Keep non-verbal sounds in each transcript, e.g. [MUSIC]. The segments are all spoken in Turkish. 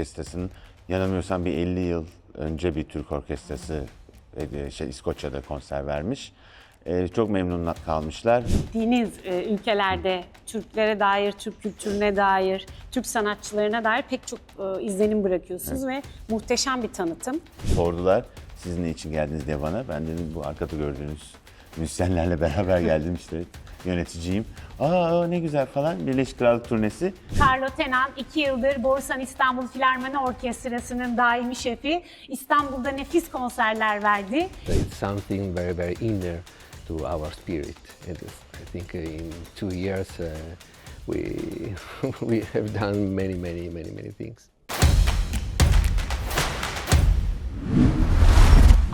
Orkestrası'nın yanılmıyorsam bir 50 yıl önce bir Türk orkestrası e, şey İskoçya'da konser vermiş. E, çok memnun kalmışlar. Gittiğiniz e, ülkelerde Türklere dair, Türk kültürüne dair, Türk sanatçılarına dair pek çok e, izlenim bırakıyorsunuz ve muhteşem bir tanıtım. Sordular siz ne için geldiniz diye bana. Ben dedim bu arkada gördüğünüz müzisyenlerle beraber geldim işte yöneticiyim. Aa ne güzel falan Birleşik Krallık turnesi. Carlo Tenan 2 yıldır Borsan İstanbul Filarmoni Orkestrası'nın daimi şefi. İstanbul'da nefis konserler verdi. It's something very, very inner to our spirit. And I think in two years uh, we [LAUGHS] we have done many, many, many, many things.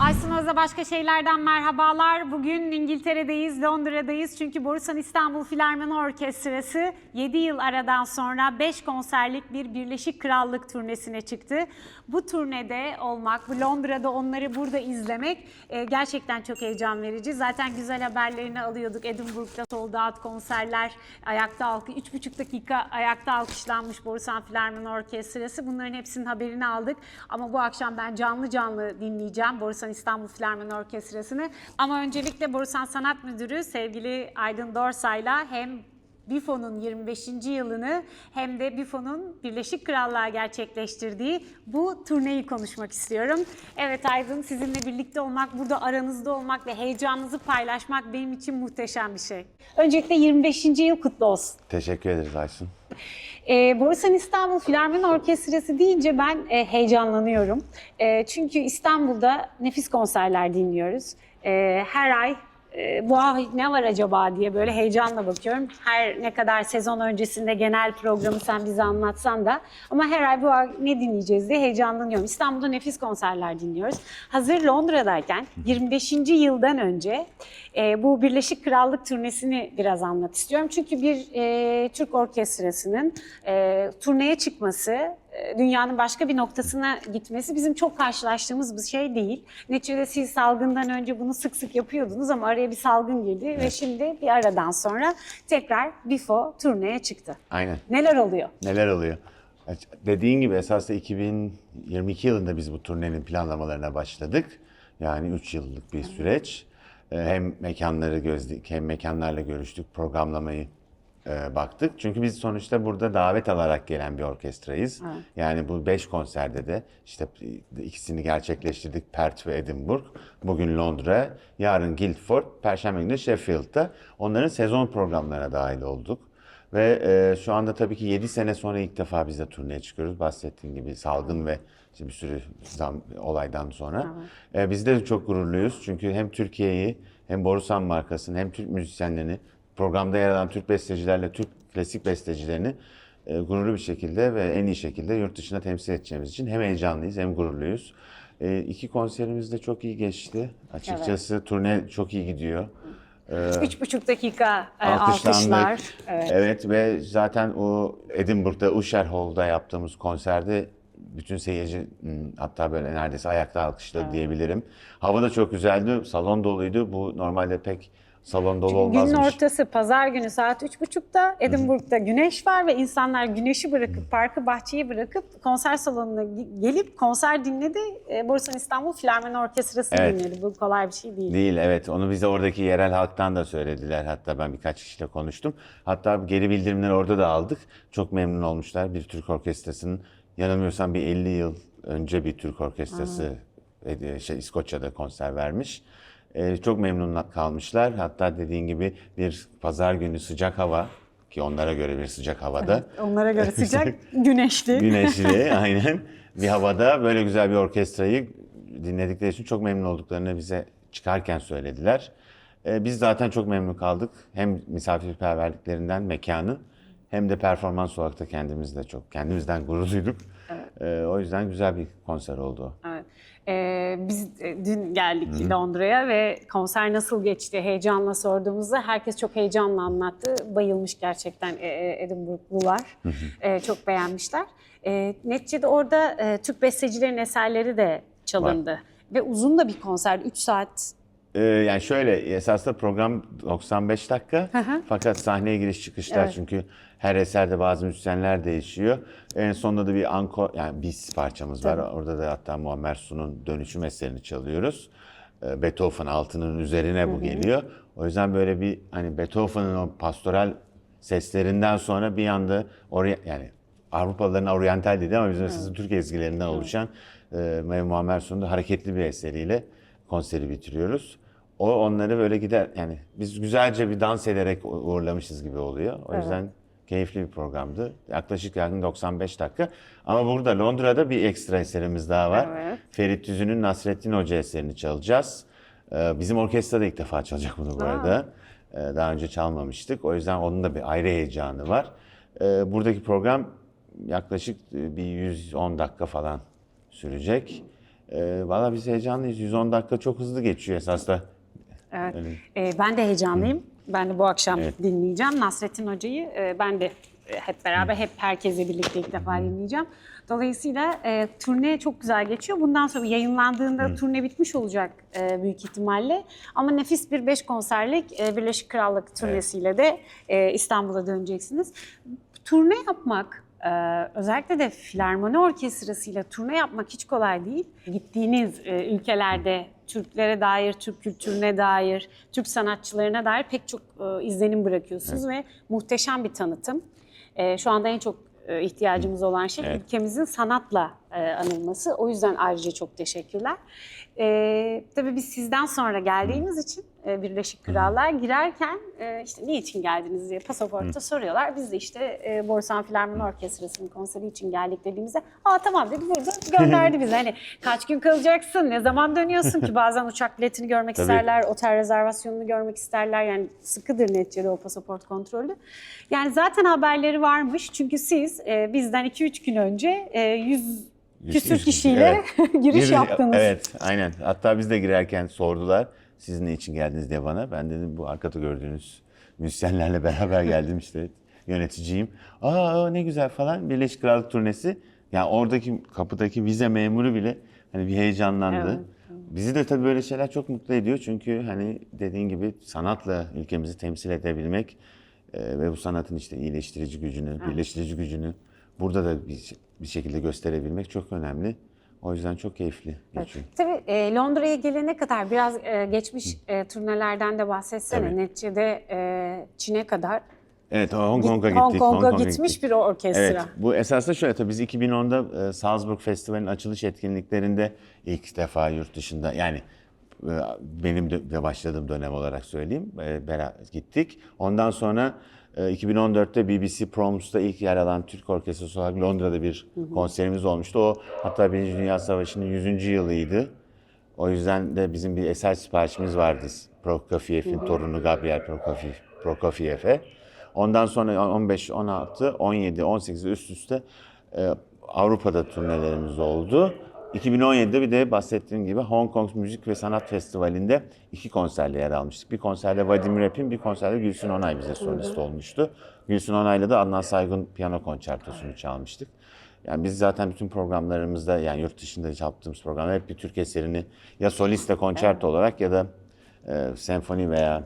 Aysun Öz'e başka şeylerden merhabalar. Bugün İngiltere'deyiz, Londra'dayız. Çünkü Borusan İstanbul Filarmoni Orkestrası 7 yıl aradan sonra 5 konserlik bir Birleşik Krallık turnesine çıktı. Bu turnede olmak, bu Londra'da onları burada izlemek e, gerçekten çok heyecan verici. Zaten güzel haberlerini alıyorduk. Edinburgh'da sold out konserler, ayakta alkı, 3,5 dakika ayakta alkışlanmış Borusan Filarmoni Orkestrası. Bunların hepsinin haberini aldık. Ama bu akşam ben canlı canlı dinleyeceğim Borusan İstanbul Filarmoni Orkestrası'nı. Ama öncelikle Borusan Sanat Müdürü sevgili Aydın Dorsay'la hem BIFO'nun 25. yılını hem de BIFO'nun Birleşik Krallığa gerçekleştirdiği bu turneyi konuşmak istiyorum. Evet Aydın sizinle birlikte olmak, burada aranızda olmak ve heyecanınızı paylaşmak benim için muhteşem bir şey. Öncelikle 25. yıl kutlu olsun. Teşekkür ederiz Aysun. [LAUGHS] E, Borusan İstanbul Filarmoni Orkestrası deyince ben e, heyecanlanıyorum. E, çünkü İstanbul'da nefis konserler dinliyoruz. E, her ay e, bu ay ne var acaba diye böyle heyecanla bakıyorum. Her ne kadar sezon öncesinde genel programı sen bize anlatsan da ama her ay bu ay ne dinleyeceğiz diye heyecanlanıyorum. İstanbul'da nefis konserler dinliyoruz. Hazır Londra'dayken 25. yıldan önce e, bu Birleşik Krallık turnesini biraz anlat istiyorum. Çünkü bir e, Türk orkestrasının e, turneye çıkması, e, dünyanın başka bir noktasına gitmesi bizim çok karşılaştığımız bir şey değil. Neticede siz salgından önce bunu sık sık yapıyordunuz ama araya bir salgın girdi ve şimdi bir aradan sonra tekrar Bifo turneye çıktı. Aynen. Neler oluyor? Neler oluyor? Dediğin gibi esasında 2022 yılında biz bu turnenin planlamalarına başladık. Yani 3 yıllık bir süreç. Ee, Hem mekanları gözledik, hem mekanlarla görüştük, programlamayı e, baktık. Çünkü biz sonuçta burada davet alarak gelen bir orkestrayız. Yani bu 5 konserde de işte ikisini gerçekleştirdik Perth ve Edinburgh. Bugün Londra, yarın Guildford, Perşembe günü Sheffield'da. Onların sezon programlarına dahil olduk. Ve e, şu anda tabii ki 7 sene sonra ilk defa biz de turneye çıkıyoruz. Bahsettiğim gibi salgın ve işte bir sürü zam, olaydan sonra. E, biz de çok gururluyuz. Çünkü hem Türkiye'yi hem Borusan markasını hem Türk müzisyenlerini programda yer alan Türk bestecilerle Türk klasik bestecilerini e, gururlu bir şekilde ve en iyi şekilde yurt dışına temsil edeceğimiz için hem heyecanlıyız hem gururluyuz. E, iki konserimiz de çok iyi geçti. Açıkçası turne çok iyi gidiyor. Üç buçuk dakika e, alkışlar. Evet. Evet. ve zaten o Edinburgh'da Usher Hall'da yaptığımız konserde bütün seyirci hmm, hatta böyle neredeyse ayakta alkışladı diyebilirim. Hava da çok güzeldi, salon doluydu. Bu normalde pek salon dolu Günün olmazmış. ortası pazar günü saat üç buçukta Edinburgh'da güneş var ve insanlar güneşi bırakıp parkı bahçeyi bırakıp konser salonuna gi- gelip konser dinledi. E, Borusan İstanbul Filarmoni Orkestrası Evet. dinledi. Bu kolay bir şey değil. Değil evet onu bize oradaki yerel halktan da söylediler hatta ben birkaç kişiyle konuştum. Hatta geri bildirimleri orada da aldık. Çok memnun olmuşlar bir Türk orkestrasının yanılmıyorsam bir 50 yıl önce bir Türk orkestrası e, şey, İskoçya'da konser vermiş. E, çok memnun kalmışlar. Hatta dediğin gibi bir pazar günü sıcak hava ki onlara göre bir sıcak havada. Onlara göre [LAUGHS] sıcak, güneşli. Güneşli [LAUGHS] aynen bir havada böyle güzel bir orkestrayı dinledikleri için çok memnun olduklarını bize çıkarken söylediler. Ee, biz zaten çok memnun kaldık. Hem misafirperverliklerinden mekanı hem de performans olarak da kendimiz de çok kendimizden gurur duyduk. Ee, o yüzden güzel bir konser oldu. Evet. Ee, biz e, dün geldik Londra'ya ve konser nasıl geçti heyecanla sorduğumuzda herkes çok heyecanla anlattı. Bayılmış gerçekten e, e, Edinburgh'lular. E, çok beğenmişler. E, neticede orada e, Türk bestecilerin eserleri de çalındı. Ve uzun da bir konser. 3 saat Ee, yani şöyle esasında program 95 dakika fakat sahneye giriş çıkışlar Evet. çünkü her eserde bazı müzisyenler değişiyor. En sonunda da bir anko yani bis parçamız var. Orada da hatta Muammer Sun'un dönüşüm eserini çalıyoruz. Ee, Beethoven altının üzerine bu geliyor. O yüzden böyle bir hani Beethoven'ın o pastoral seslerinden sonra bir anda oraya yani Avrupalıların oryantal dedi ama bizim mesela Türk ezgilerinden oluşan e, Muammer Sun'un da hareketli bir eseriyle konseri bitiriyoruz. O onları böyle gider yani biz güzelce bir dans ederek uğurlamışız gibi oluyor. O yüzden keyifli bir programdı. Yaklaşık yani 95 dakika. Ama burada Londra'da bir ekstra eserimiz daha var. Evet. Ferit Tüzün'ün Nasrettin Hoca eserini çalacağız. Ee, Bizim orkestra da ilk defa çalacak bunu bu arada. Ee, Daha önce çalmamıştık. O yüzden onun da bir ayrı heyecanı var. Ee, Buradaki program yaklaşık e, bir 110 dakika falan sürecek. Ee, Valla biz heyecanlıyız. 110 dakika çok hızlı geçiyor esasında. Evet. Ee, ben de heyecanlıyım. Ben de bu akşam Evet. dinleyeceğim. Nasrettin Hoca'yı e, ben de e, hep beraber, hep herkesle birlikte ilk defa dinleyeceğim. Dolayısıyla e, turne çok güzel geçiyor. Bundan sonra yayınlandığında turne bitmiş olacak e, büyük ihtimalle. Ama nefis bir beş konserlik e, Birleşik Krallık turnesiyle de e, İstanbul'a döneceksiniz. Turne yapmak, e, özellikle de filarmoni orkestrasıyla turne yapmak hiç kolay değil. Gittiğiniz e, ülkelerde Türklere dair, Türk kültürüne dair, Türk sanatçılarına dair pek çok e, izlenim bırakıyorsunuz ve muhteşem bir tanıtım. E, şu anda en çok e, ihtiyacımız olan şey Evet. ülkemizin sanatla e, anılması. O yüzden ayrıca çok teşekkürler. E, tabii biz sizden sonra geldiğimiz için Birleşik Krallığa girerken e, işte niçin geldiniz diye pasaportta soruyorlar. Biz de işte e, Borsan Filarmoni Orkestrası'nın konseri için geldik dediğimizde aa tamam dedi burada gönderdi bizi. Hani kaç gün kalacaksın, ne zaman dönüyorsun ki bazen uçak biletini görmek Tabii. isterler, otel rezervasyonunu görmek isterler. Yani sıkıdır neticede o pasaport kontrolü. Yani zaten haberleri varmış çünkü siz e, bizden 2-3 gün önce e, 100 Yüz- küsür kişiyle [LAUGHS] giriş Gir- yaptınız. Evet, aynen. Hatta biz de girerken sordular. Siz ne için geldiniz diye bana. Ben dedim bu arkada gördüğünüz müzisyenlerle [LAUGHS] beraber geldim işte. Yöneticiyim. Aa ne güzel falan. Birleşik Krallık turnesi. Yani oradaki kapıdaki vize memuru bile hani bir heyecanlandı. Evet. Bizi de tabii böyle şeyler çok mutlu ediyor. Çünkü hani dediğin gibi sanatla ülkemizi temsil edebilmek e, ve bu sanatın işte iyileştirici gücünü, birleştirici gücünü burada da bir, bir şekilde gösterebilmek çok önemli. O yüzden çok keyifli geçiyor. Tabii e, Londra'ya gelene kadar biraz e, geçmiş e, turnelerden de bahsetsene. Tabii. Neticede e, Çin'e kadar Evet, Hong Kong'a Hong gittik. Kong'a Kong'a gitmiş gittik. bir orkestra. Evet, bu esasında şöyle tabii biz 2010'da e, Salzburg Festivali'nin açılış etkinliklerinde ilk defa yurt dışında yani e, benim de başladığım dönem olarak söyleyeyim e, beraber gittik. Ondan sonra 2014'te BBC Proms'ta ilk yer alan Türk Orkestrası olarak Londra'da bir konserimiz olmuştu. O hatta Birinci Dünya Savaşı'nın 100. yılıydı. O yüzden de bizim bir eser siparişimiz vardı. Prokofiev'in torunu Gabriel Prokofiev, Prokofiev'e. Ondan sonra 15, 16, 17, 18 üst üste e, Avrupa'da turnelerimiz oldu. 2017'de bir de bahsettiğim gibi Hong Kong Müzik ve Sanat Festivali'nde iki konserle yer almıştık. Bir konserde Vadim Repin, bir konserde Gülsün Onay bize solist olmuştu. Gülsün Onay'la da Adnan Saygun piyano konçertosunu çalmıştık. Yani biz zaten bütün programlarımızda yani yurt dışında yaptığımız programda hep bir Türk eserini ya soliste konçerto olarak ya da e, senfoni veya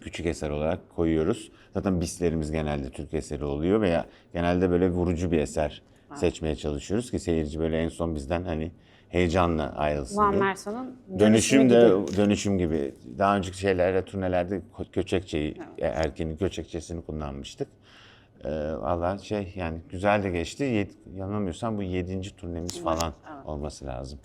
küçük eser olarak koyuyoruz. Zaten bislerimiz genelde Türk eseri oluyor veya genelde böyle vurucu bir eser seçmeye çalışıyoruz ki seyirci böyle en son bizden hani heyecanla ayrılsın Van diye. Merson'un Dönüşüm de dönüşüm gibi. Daha önceki şeylerde turnelerde Köçekçe'yi, e, Erken'in Köçekçesini kullanmıştık. Ee, Valla şey yani güzel de geçti. Yed, yanılmıyorsam bu yedinci turnemiz falan olması lazım.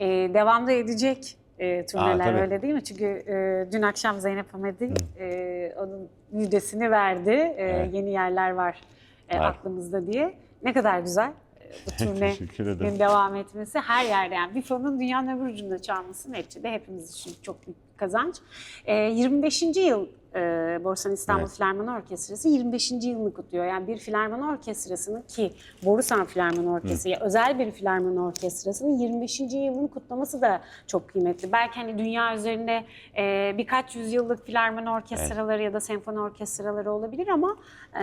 E, devamda edecek e, turneler tabii. öyle değil mi? Çünkü e, dün akşam Zeynep Hamedi e, onun müjdesini verdi. E, Evet. Yeni yerler var, e, Var. aklımızda diye. Ne kadar güzel e, bu turnenin devam etmesi her yerde. Yani bir fonun dünyanın öbür ucunda çalması neticede hepimiz için çok büyük kazanç. E, 25. yıl e, Borsan İstanbul Evet. Filarmoni Orkestrası 25. yılını kutluyor. Yani bir filarmoni orkestrasının ki Borusan Filarmoni Orkestrası ya özel bir filarmoni orkestrasının 25. yılını kutlaması da çok kıymetli. Belki hani dünya üzerinde e, birkaç yüzyıllık filarmoni orkestraları ya da senfoni orkestraları olabilir ama e,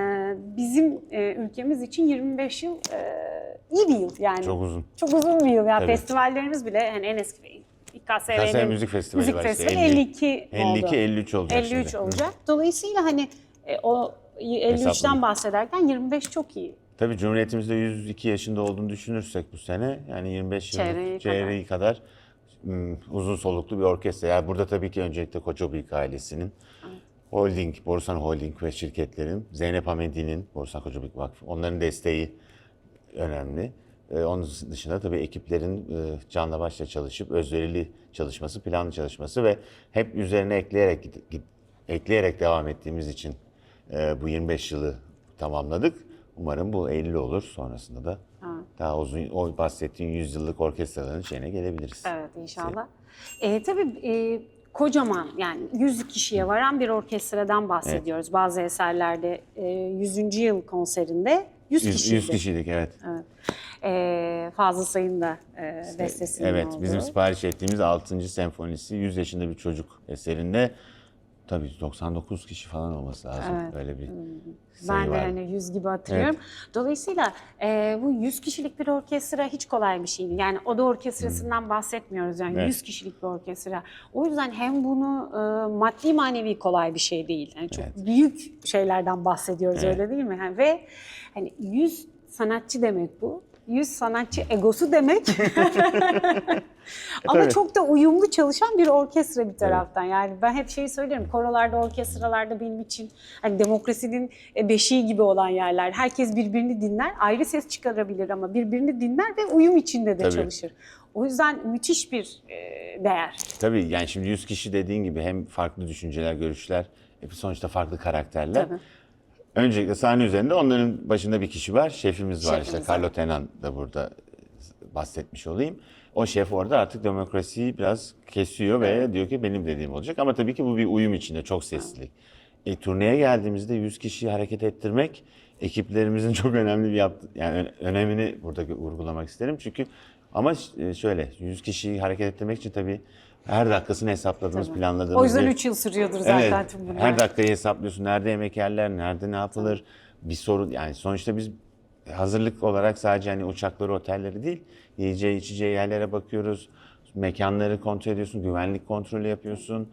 bizim e, ülkemiz için 25 yıl e, iyi bir yıl yani. Çok uzun. Çok uzun bir yıl. Yani Tabii. festivallerimiz bile hani en eski KSV'nin KSV Müzik Festivali Müzik var işte, Festivali 50 52 oldu. 52 53 olacak 53 şimdi. olacak. Dolayısıyla hani e, o 53'ten Hesapladım. bahsederken 25 çok iyi. Tabii Cumhuriyetimizde 102 yaşında olduğunu düşünürsek bu sene yani 25 yıllık Çeyreği çeyreği, kadar, hmm, uzun soluklu bir orkestra. Yani burada tabii ki öncelikle Koçobıyık ailesinin, Holding, Borusan Holding ve şirketlerin, Zeynep Hamedi'nin, Borusan Koçobıyık Vakfı, onların desteği önemli. Ee, onun dışında tabii ekiplerin e, canla başla çalışıp özverili çalışması, planlı çalışması ve hep üzerine ekleyerek ekleyerek devam ettiğimiz için e, bu 25 yılı tamamladık. Umarım bu 50 olur. Sonrasında da daha uzun o bahsettiğin 100 yıllık orkestraların şeyine gelebiliriz. Evet inşallah. E, tabii e, kocaman yani 100 kişiye varan bir orkestradan bahsediyoruz. Bazı eserlerde e, 100. yıl konserinde 100 100, kişiydi. 100 kişiydik evet. E, Fazıl Say'ın da e, bestesinin Evet, olduğu. bizim sipariş ettiğimiz 6. senfonisi 100 yaşında bir çocuk eserinde tabii 99 kişi falan olması lazım. Evet. Öyle bir sayı Ben de var. hani 100 gibi hatırlıyorum. Dolayısıyla e, bu 100 kişilik bir orkestra hiç kolay bir şey değil. Yani oda orkestrasından bahsetmiyoruz yani Evet. 100 kişilik bir orkestra. O yüzden hem bunu e, maddi manevi kolay bir şey değil. Yani çok büyük şeylerden bahsediyoruz Evet. öyle değil mi? Yani ve hani 100 sanatçı demek bu. 100 sanatçı egosu demek. [LAUGHS] [LAUGHS] Ama tabii. çok da uyumlu çalışan bir orkestra bir taraftan. Yani ben hep şeyi söylerim. Korolarda, orkestralarda benim için hani demokrasinin e, beşiği gibi olan yerler. Herkes birbirini dinler, ayrı ses çıkarabilir ama birbirini dinler ve uyum içinde de Tabii. çalışır. O yüzden müthiş bir e, değer. Tabii yani şimdi 100 kişi dediğin gibi hem farklı düşünceler, görüşler, hep sonuçta farklı karakterler. Tabii. Öncelikle sahne üzerinde onların başında bir kişi var. Şefimiz var Şefimiz işte. Carlo Tenan da burada bahsetmiş olayım. O şef orada artık demokrasiyi biraz kesiyor ve diyor ki benim dediğim olacak. Ama tabii ki bu bir uyum içinde, çok seslilik. E, turneye geldiğimizde 100 kişiyi hareket ettirmek ekiplerimizin [LAUGHS] çok önemli bir yaptı yani önemini burada vurgulamak isterim. Çünkü ama e, şöyle 100 kişiyi hareket ettirmek için tabii her dakikasını hesapladığımız, Tabii. planladığımız O yüzden bir- 3 yıl sürüyordur zaten Evet, tüm bunlar. her dakikayı hesaplıyorsun. Nerede yemek yerler, nerede ne yapılır. Bir sorun yani sonuçta biz hazırlık olarak sadece hani uçakları, otelleri değil, yiyeceği, içeceği yerlere bakıyoruz. Mekanları kontrol ediyorsun, güvenlik kontrolü yapıyorsun.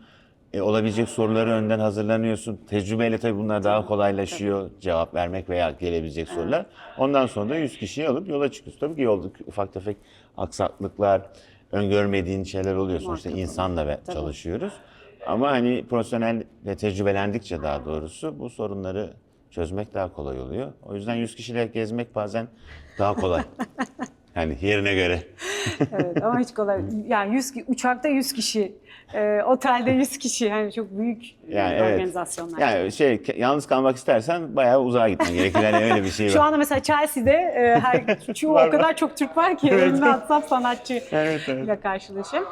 E, olabilecek soruları önden hazırlanıyorsun. Tecrübeyle tabii bunlar daha kolaylaşıyor cevap vermek veya gelebilecek sorular. Ondan sonra da 100 kişiyi alıp yola çıkıyorsun. Tabii ki yolda ufak tefek aksaklıklar, öngörmediğin şeyler oluyor. Sonuçta insanla ve çalışıyoruz. Ama hani profesyonel ve tecrübelendikçe daha doğrusu bu sorunları çözmek daha kolay oluyor. O yüzden 100 kişiyle gezmek bazen daha kolay. [LAUGHS] yani yerine göre. [LAUGHS] Evet ama hiç kolay. Yani 100 ki- uçakta 100 kişi, e, otelde 100 kişi yani çok büyük Yani evet. organizasyonlar. Yani şey yalnız kalmak istersen bayağı uzağa gitmen gerekir. Yani öyle bir şey var. Şu anda mesela Chelsea'de e, her [LAUGHS] Var, o kadar çok Türk var ki Evet. önüne atsam sanatçı Evet, evet. ile karşılaşırım.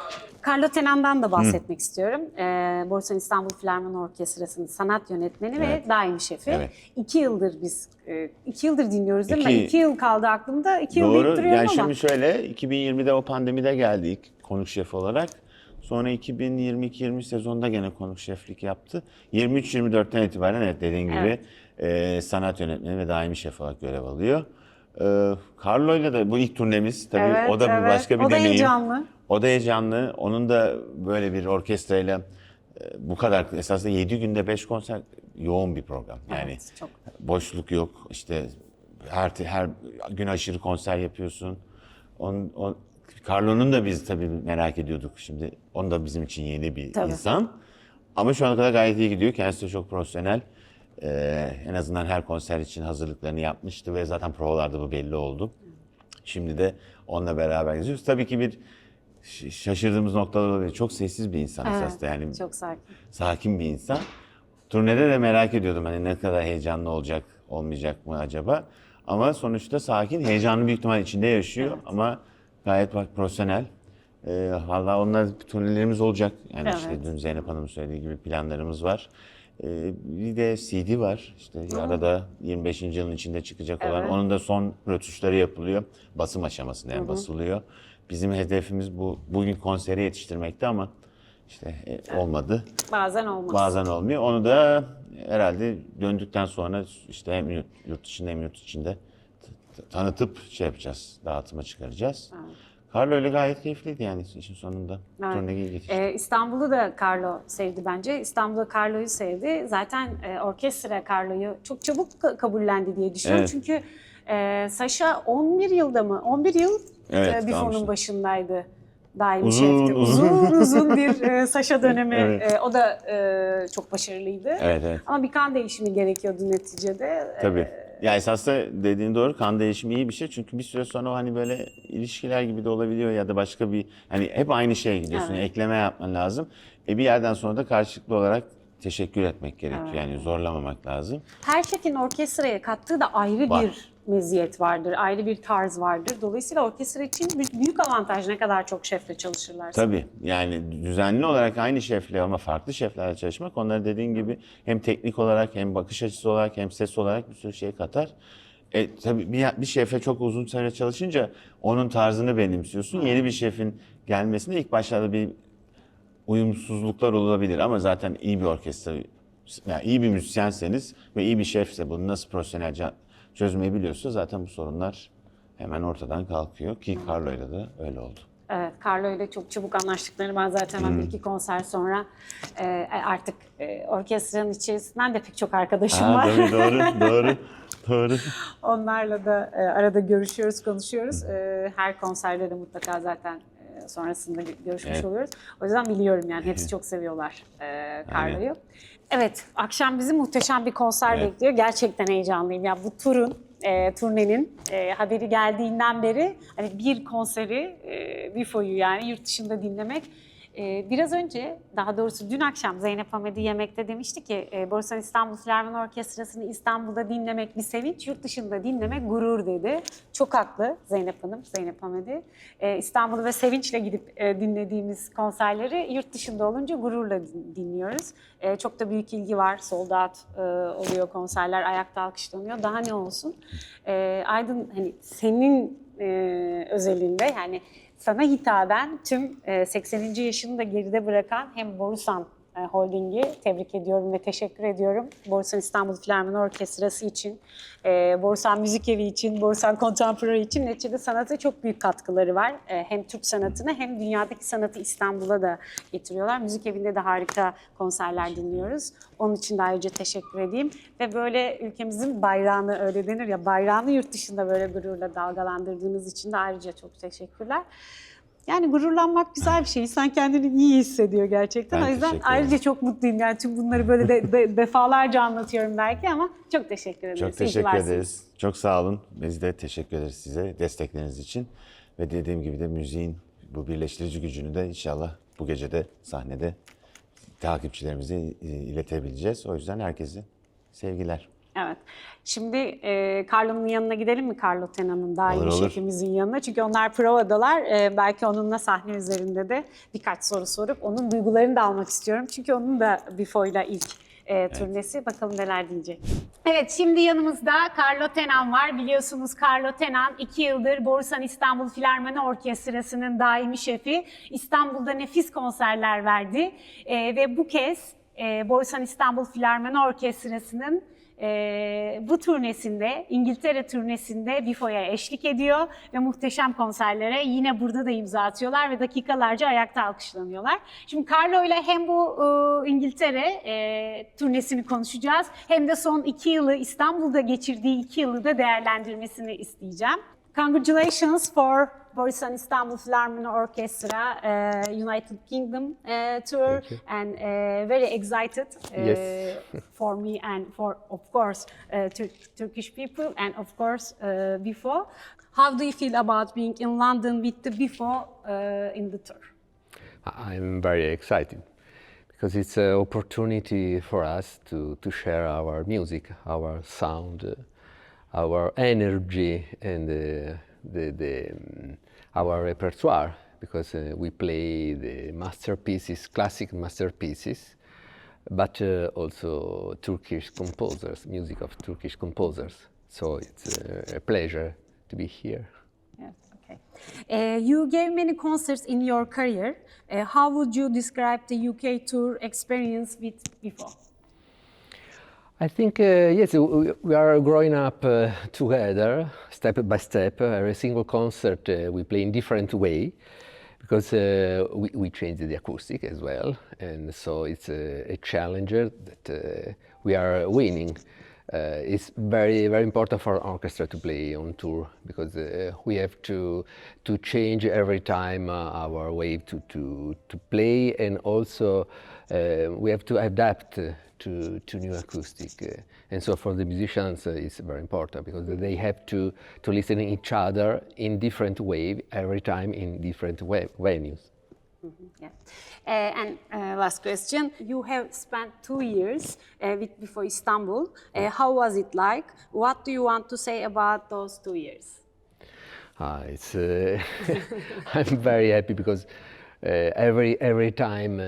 Carlo Tenan'dan da bahsetmek istiyorum. Ee, Borsan İstanbul Filarmoni Orkestrası'nın sanat yönetmeni Evet. ve daimi şefi. Evet. İki yıldır biz, e, iki yıldır dinliyoruz değil mi? İki- İki yıl kaldı aklımda. İki yıl duruyorum Yani ama. şimdi şöyle 2020'de o pandemide geldik konuk şef olarak. Sonra 2022-20 sezonda gene konuk şeflik yaptı. 23-24'ten itibaren evet dediğin gibi e, sanat yönetmeni ve daimi şef olarak görev alıyor. E, Carlo'yla da bu ilk turnemiz tabii Evet, o da bir evet. başka bir O da deneyim. heyecanlı. O da heyecanlı. Onun da böyle bir orkestrayla e, bu kadar esasında 7 günde 5 konser yoğun bir program. Yani Evet, çok. boşluk yok. İşte her her gün aşırı konser yapıyorsun. On, on, Carlo'nun da biz tabii merak ediyorduk şimdi. Onun da bizim için yeni bir Tabii. insan. Ama şu ana kadar gayet iyi gidiyor. Kendisi de çok profesyonel. Ee, en azından her konser için hazırlıklarını yapmıştı ve zaten provalarda bu belli oldu. Şimdi de onunla beraber geziyoruz. Tabii ki bir şaşırdığımız noktalar oluyor. Çok sessiz bir insan Evet, esasında. Yani Çok sakin. sakin bir insan. Turnede de merak ediyordum hani ne kadar heyecanlı olacak, olmayacak mı acaba? Ama sonuçta sakin, heyecanlı büyük ihtimal içinde yaşıyor ama gayet bak profesyonel. Ee, Valla onlar turnelerimiz olacak. Yani işte Evet. dün Zeynep Hanım'ın söylediği gibi planlarımız var. Ee, bir de CD var. İşte arada 25. yılın içinde çıkacak olan. Evet. Onun da son rötuşları yapılıyor. Basım aşamasında yani basılıyor. Bizim hedefimiz bu bugün konseri yetiştirmekti ama işte e, olmadı. Bazen olmaz. Bazen olmuyor. Onu da herhalde döndükten sonra işte hem yurt, dışında hem yurt içinde tanıtıp şey yapacağız, dağıtıma çıkaracağız. Carlo ile gayet keyifliydi yani işin sonunda. Evet. Turneyi geçti. Ee, İstanbul'u da Carlo sevdi bence. İstanbul'da Carlo'yu sevdi. Zaten e, orkestra Carlo'yu çok çabuk ka- kabullendi diye düşünüyorum. Evet. Çünkü e, Saşa 11 yılda mı? 11 yıl Evet, e, Bifo'nun başındaydı. Daimi Uzun, şefti. uzun. Uzun uzun bir [LAUGHS] e, Saşa dönemi. Evet. E, o da e, çok başarılıydı. Evet evet. Ama bir kan değişimi gerekiyordu neticede. E, Tabii. Ya esasında dediğin doğru kan değişimi iyi bir şey çünkü bir süre sonra o hani böyle ilişkiler gibi de olabiliyor ya da başka bir hani hep aynı şeye gidiyorsun. Evet. Ekleme yapman lazım. E bir yerden sonra da karşılıklı olarak teşekkür etmek gerekiyor. Evet. Yani zorlamamak lazım. Her şefin orkestraya kattığı da ayrı Var. bir meziyet vardır, ayrı bir tarz vardır. Dolayısıyla orkestra için büyük avantaj ne kadar çok şefle çalışırlarsa. Tabii yani düzenli olarak aynı şefle ama farklı şeflerle çalışmak onları dediğin gibi hem teknik olarak hem bakış açısı olarak hem ses olarak bir sürü şey katar. E, tabii bir, bir şefe çok uzun süre çalışınca onun tarzını benimsiyorsun. Yeni bir şefin gelmesinde ilk başlarda bir uyumsuzluklar olabilir ama zaten iyi bir orkestra, yani iyi bir müzisyenseniz ve iyi bir şefse bunu nasıl profesyonelce çözmeyi biliyorsa zaten bu sorunlar hemen ortadan kalkıyor ki Carlo'yla da öyle oldu. Evet, Carlo ile çok çabuk anlaştıklarını ben zaten Hmm. bir iki konser sonra e, artık e, orkestranın içerisinden de pek çok arkadaşım Ha, var. tabii doğru, [LAUGHS] doğru, doğru. Onlarla da e, arada görüşüyoruz, konuşuyoruz. E, her konserde de mutlaka zaten sonrasında gö- görüşmüş Evet. oluyoruz. O yüzden biliyorum yani hepsi çok seviyorlar e, Carlo'yu. Evet, akşam bizi muhteşem bir konser Evet. bekliyor. Gerçekten heyecanlıyım. Ya bu turun, e, turnenin e, haberi geldiğinden beri hani bir konseri, e, Bifo'yu yani yurt dışında dinlemek ee, Biraz önce, daha doğrusu dün akşam Zeynep Hamedi yemekte demişti ki e, Borusan İstanbul Filarmoni Orkestrası'nı İstanbul'da dinlemek bir sevinç, yurt dışında dinlemek gurur dedi. Çok haklı Zeynep Hanım, Zeynep Hamedi. Ee, İstanbul'u ve sevinçle gidip e, dinlediğimiz konserleri yurt dışında olunca gururla din- dinliyoruz. Çok da büyük ilgi var, sold out e, oluyor konserler, ayakta alkışlanıyor. Daha ne olsun? Aydın hani senin e, özelinde yani sana hitaben tüm e, 80. yaşını da geride bırakan hem Borusan e, Holding'i tebrik ediyorum ve teşekkür ediyorum. Borusan İstanbul Filarmoni Orkestrası için, e, Borusan Müzik Evi için, Borusan Contemporary için neticede sanata çok büyük katkıları var. E, hem Türk sanatını hem dünyadaki sanatı İstanbul'a da getiriyorlar. Müzik Evi'nde de harika konserler dinliyoruz. Onun için de ayrıca teşekkür edeyim. Ve böyle ülkemizin bayrağını öyle denir ya, bayrağını yurt dışında böyle gururla dalgalandırdığınız için de ayrıca çok teşekkürler. Yani gururlanmak güzel bir şey. İnsan kendini iyi hissediyor gerçekten. Ben o yüzden ayrıca çok mutluyum. Yani tüm bunları böyle de, de- [LAUGHS] defalarca anlatıyorum belki ama çok teşekkür ederiz. Çok teşekkür ederiz. Çok sağ olun. Biz de teşekkür ederiz size destekleriniz için. Ve dediğim gibi de müziğin bu birleştirici gücünü de inşallah bu gece de sahnede takipçilerimize iletebileceğiz. O yüzden herkese sevgiler. Evet. Şimdi e, Carlo'nun yanına gidelim mi? Carlo Tena'nın daimi Olur, olur. şefimizin yanına. Çünkü onlar provadalar. E, belki onunla sahne üzerinde de birkaç soru sorup onun duygularını da almak istiyorum. Çünkü onun da Bifo'yla ilk e, turnesi. Bakalım neler diyecek. Evet şimdi yanımızda Carlo Tenan var. Biliyorsunuz Carlo Tenan iki yıldır Borusan İstanbul Filarmoni Orkestrası'nın daimi şefi. İstanbul'da nefis konserler verdi. E, ve bu kez e, Borusan İstanbul Filarmoni Orkestrası'nın e, bu turnesinde, İngiltere turnesinde Bifo'ya eşlik ediyor ve muhteşem konserlere yine burada da imza atıyorlar ve dakikalarca ayakta alkışlanıyorlar. Şimdi Carlo ile hem bu e, İngiltere e, turnesini konuşacağız hem de son iki yılı İstanbul'da geçirdiği iki yılı da değerlendirmesini isteyeceğim. Congratulations for Borusan Istanbul Philharmonic Orchestra uh, United Kingdom uh, tour and uh, very excited uh, Yes. [LAUGHS] for me and for of course uh, Tur- Turkish people and of course uh, before. How do you feel about being in London with the before uh, in the tour? I'm very excited because it's an opportunity for us to, to share our music, our sound, uh, our energy, and uh, the, the, um, our repertoire. Because uh, we play the masterpieces, classic masterpieces, but uh, also Turkish composers, music of Turkish composers. So it's uh, a pleasure to be here. Yes, okay. Uh, you gave many concerts in your career. Uh, how would you describe the UK tour experience with before? I think, uh, yes, we, are growing up uh, together, step by step. Every single concert uh, we play in different way because uh, we, we change the acoustic as well. And so it's a, a challenger that uh, we are winning. Uh, it's very, very important for orchestra to play on tour because uh, we have to, to change every time uh, our way to, to, to play and also uh, we have to adapt to, to new acoustic. Uh, and so for the musicians, uh, it's very important because they have to, to listen each other in different way every time in different wa- venues. Yeah. Uh, and uh, last question. You have spent two years uh, with Before Istanbul. Uh, how was it like? What do you want to say about those two years? Ah, it's, uh, [LAUGHS] I'm very happy because uh, every, every time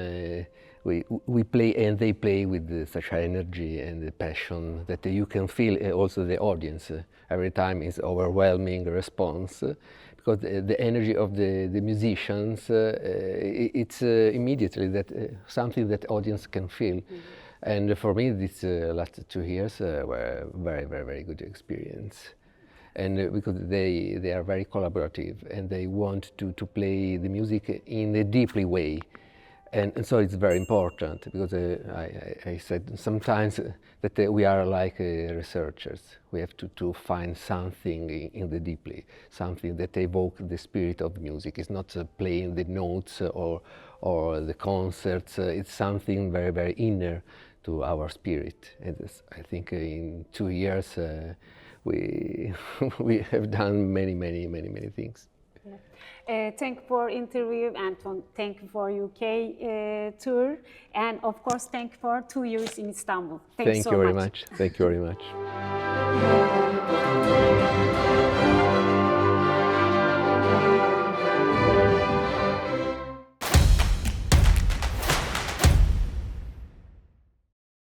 we, we play and they play with such energy and passion that you can feel also the audience. Every time is overwhelming response because the, the energy of the, the musicians, uh, it's uh, immediately that uh, something that audience can feel. And for me, these uh, last two years uh, were very, very, very good experience. And uh, because they they are very collaborative and they want to to play the music in a deeply way. And, and so it's very important because uh, I, I, I said sometimes that uh, we are like uh, researchers. We have to, to find something in, in the deeply something that evokes the spirit of music. It's not uh, playing the notes or or the concerts. Uh, it's something very very inner to our spirit. And i think uh, in two years uh, we [LAUGHS] we have done many many many many things Uh, thank you for interview and thank you for UK uh, tour and of course thank you for two years in Istanbul. Thank, thank so you very much. much thank you very much [LAUGHS]